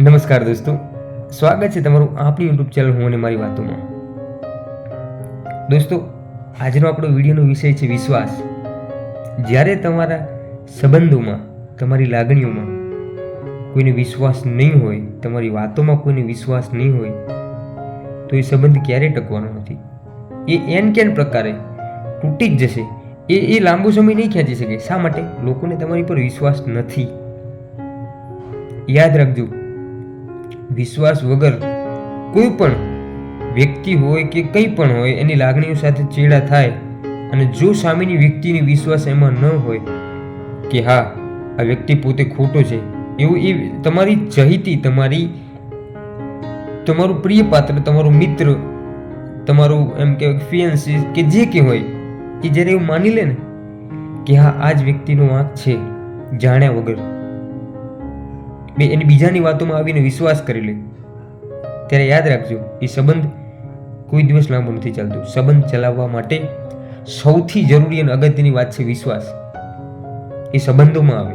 નમસ્કાર દોસ્તો. સ્વાગત છે તમારું આપણી યુટ્યુબ ચેનલ હું અને મારી વાતોમાં. દોસ્તો, આજનો આપણો વિડીયોનો વિષય છે વિશ્વાસ. જ્યારે તમારા સંબંધોમાં, તમારી લાગણીઓમાં કોઈને વિશ્વાસ નહીં હોય, તમારી વાતોમાં કોઈને વિશ્વાસ નહીં હોય, તો એ સંબંધ ક્યારેય ટકવાનો નથી? એ એન કેન પ્રકારે તૂટી જ જશે. એ એ લાંબો સમય નહીં ખેંચી શકે. શા માટે? લોકોને તમારી પર વિશ્વાસ નથી. યાદ રાખજો. વિશ્વાસ વગર કોઈ પણ વ્યક્તિ હોય કે કંઈ પણ હોય, એની લાગણીઓ સાથે ચેડા થાય અને જો સામેની વ્યક્તિની વિશ્વાસ એમાં ન હોય કે હા, આ વ્યક્તિ પોતે ખોટો છે, એવું એ તમારી ચહિતી તમારી, તમારું પ્રિય પાત્ર, તમારો મિત્ર, તમારું એમ કે ફિયન્સી કે જે કે હોય, એ જ્યારે એવું માની લે ને કે હા, આ જ વ્યક્તિનો વાંક છે, જાણ્યા વગર. એની બીજાની વાતોમાં આવીને વિશ્વાસ કરી લે. ત્યારે યાદ રાખજો, એ સંબંધ કોઈ દિવસ લાંબો નથી ચાલતો. સંબંધ ચલાવવા માટે સૌથી જરૂરી અને અગત્યની વાત છે વિશ્વાસ. એ સંબંધોમાં આવે.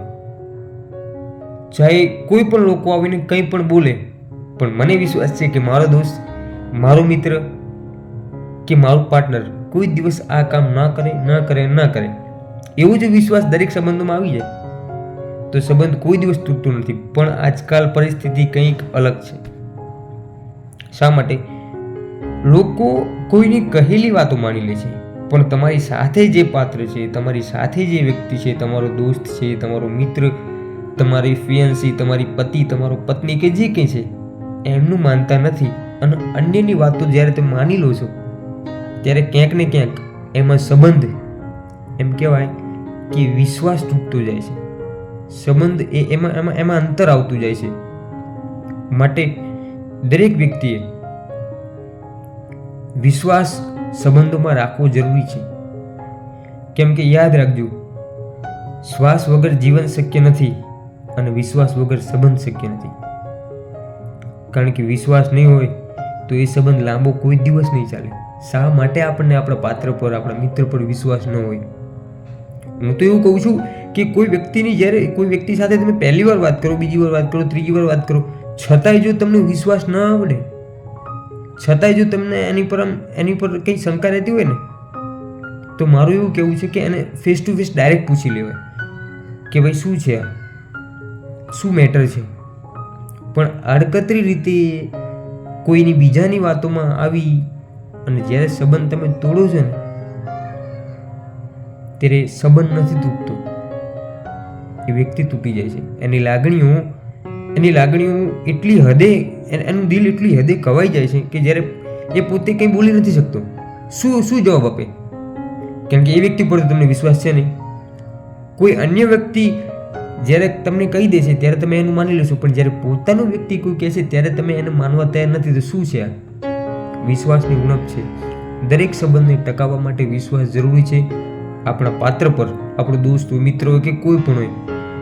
ચાહે કોઈ પણ લોકો આવીને કંઈ પણ બોલે, પણ મને વિશ્વાસ છે કે મારો દોસ્ત, મારો મિત્ર કે મારું પાર્ટનર કોઈ દિવસ આ કામ ના કરે ના કરે ના કરે. એવો જ વિશ્વાસ દરેક સંબંધોમાં આવી જાય. તો સંબંધ કોઈ દિવસ તૂટતો નથી, પણ આજકાલ પરિસ્થિતિ કંઈક અલગ છે. શા માટે? લોકો કોઈની કહેલી વાતો માની લે છે, પણ તમારી સાથે જે પાત્ર છે, તમારી સાથે જે વ્યક્તિ છે, તમારો દોસ્ત છે, તમારો મિત્ર, તમારી ફિયન્સી તમારી પતિ, તમારો પત્ની કે જે કંઈ છે, એમનું માનતા નથી અને અન્યની વાતો જ્યારે તમે માની લો છો, ત્યારે ક્યાંક ને ક્યાંક એમાં સંબંધ, એમ કહેવાય કે વિશ્વાસ તૂટતો જાય છે. સંબંધ એ એમાં એમાં એમાં અંતર આવતું જાય છે. માટે દરેક વ્યક્તિએ વિશ્વાસ સંબંધોમાં રાખવો જરૂરી છે. કેમ કે યાદ રાખજો, શ્વાસ વગર જીવન શક્ય નથી અને વિશ્વાસ વગર સંબંધ શક્ય નથી. કારણ કે વિશ્વાસ નહીં હોય તો એ સંબંધ લાંબો કોઈ દિવસ નહીં ચાલે. શા માટે આપણને આપણા પાત્ર પર, આપણા મિત્ર પર વિશ્વાસ ન હોય? હું તો એવું કહું છું કે કોઈ વ્યક્તિની જ્યારે કોઈ વ્યક્તિ સાથે તમે પહેલી વાર વાત કરો, બીજી વાર વાત કરો, ત્રીજી વાર વાત કરો, છતાંય જો તમને વિશ્વાસ ન આવડે, છતાંય જો તમને એની પર આમ, એની પર કંઈ શંકા રહેતી હોય ને, તો મારું એવું કહેવું છે કે એને ફેસ ટુ ફેસ ડાયરેક્ટ પૂછી લેવાય કે ભાઈ શું છે શું મેટર છે? પણ આડકતરી રીતે કોઈની બીજાની વાતોમાં આવી અને જ્યારે સંબંધ તમે તોડો છો ને ત્યારે સંબંધ નથી તૂટતો. એ વ્યક્તિ તૂટી જાય છે. એની લાગણીઓ એની લાગણીઓ એટલી હદે એનું દિલ એટલી હદે કવાઈ જાય છે કે જ્યારે એ પોતે કંઈ બોલી નથી શકતો. શું શું જવાબ આપે? કેમ કે એ વ્યક્તિ પર તમને વિશ્વાસ છે નહીં. કોઈ અન્ય વ્યક્તિ જ્યારે તમને કહી દે છે, ત્યારે તમે એનું માની લેશો. પણ જ્યારે પોતાનું વ્યક્તિ કોઈ કહે છે, ત્યારે તમે એને માનવા તૈયાર નથી. તો શું છે આ? વિશ્વાસની ઉણપ છે. દરેક સંબંધને ટકાવવા માટે વિશ્વાસ જરૂરી છે. આપણા પાત્ર પર, આપણો દોસ્ત હોય, મિત્ર હોય કે કોઈ પણ હોય,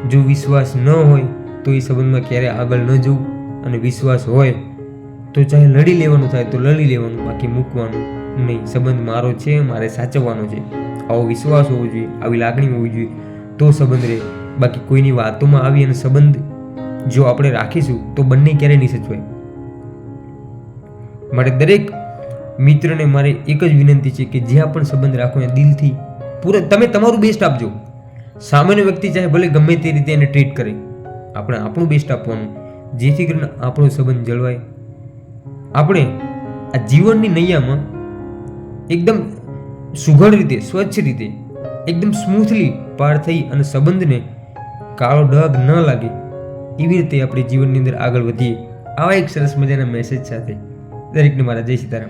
જો વિશ્વાસ ન હોય, તો એ સંબંધમાં ક્યારેય આગળ ન જવું અને વિશ્વાસ હોય, તો ચાહે લડી લેવાનું થાય, તો લડી લેવાનું, બાકી મૂકવાનું નહીં. સંબંધ મારો છે, મારે સાચવવાનો છે. આવો વિશ્વાસ હોવો જોઈએ, આવી લાગણી હોવી જોઈએ, તો સંબંધ રહે. બાકી કોઈની વાતોમાં આવી અને સંબંધ જો આપણે રાખીશું, તો બંને ક્યારેય નહીં સચવાય. માટે દરેક મિત્રને મારે એક જ વિનંતી છે કે જ્યાં પણ સંબંધ રાખો દિલથી પૂરા તમે તમારું બેસ્ટ આપજો સામાન્ય વ્યક્તિ ચાહે ભલે ગમે તે રીતે એને ટ્રીટ કરે. આપણે આપણું બેસ્ટ આપવાનું. જેથી કરીને આપણો સંબંધ જળવાય. આપણે આ જીવનની નૈયામાં એકદમ સુઘડ રીતે, સ્વચ્છ રીતે, એકદમ સ્મૂથલી પાર થઈ અને સંબંધને કાળો ડગ ન લાગે, એવી રીતે આપણે જીવનની અંદર આગળ વધીએ. આવા એક સરસ મજાના મેસેજ સાથે. દરેકને મારા જય સીતારામ.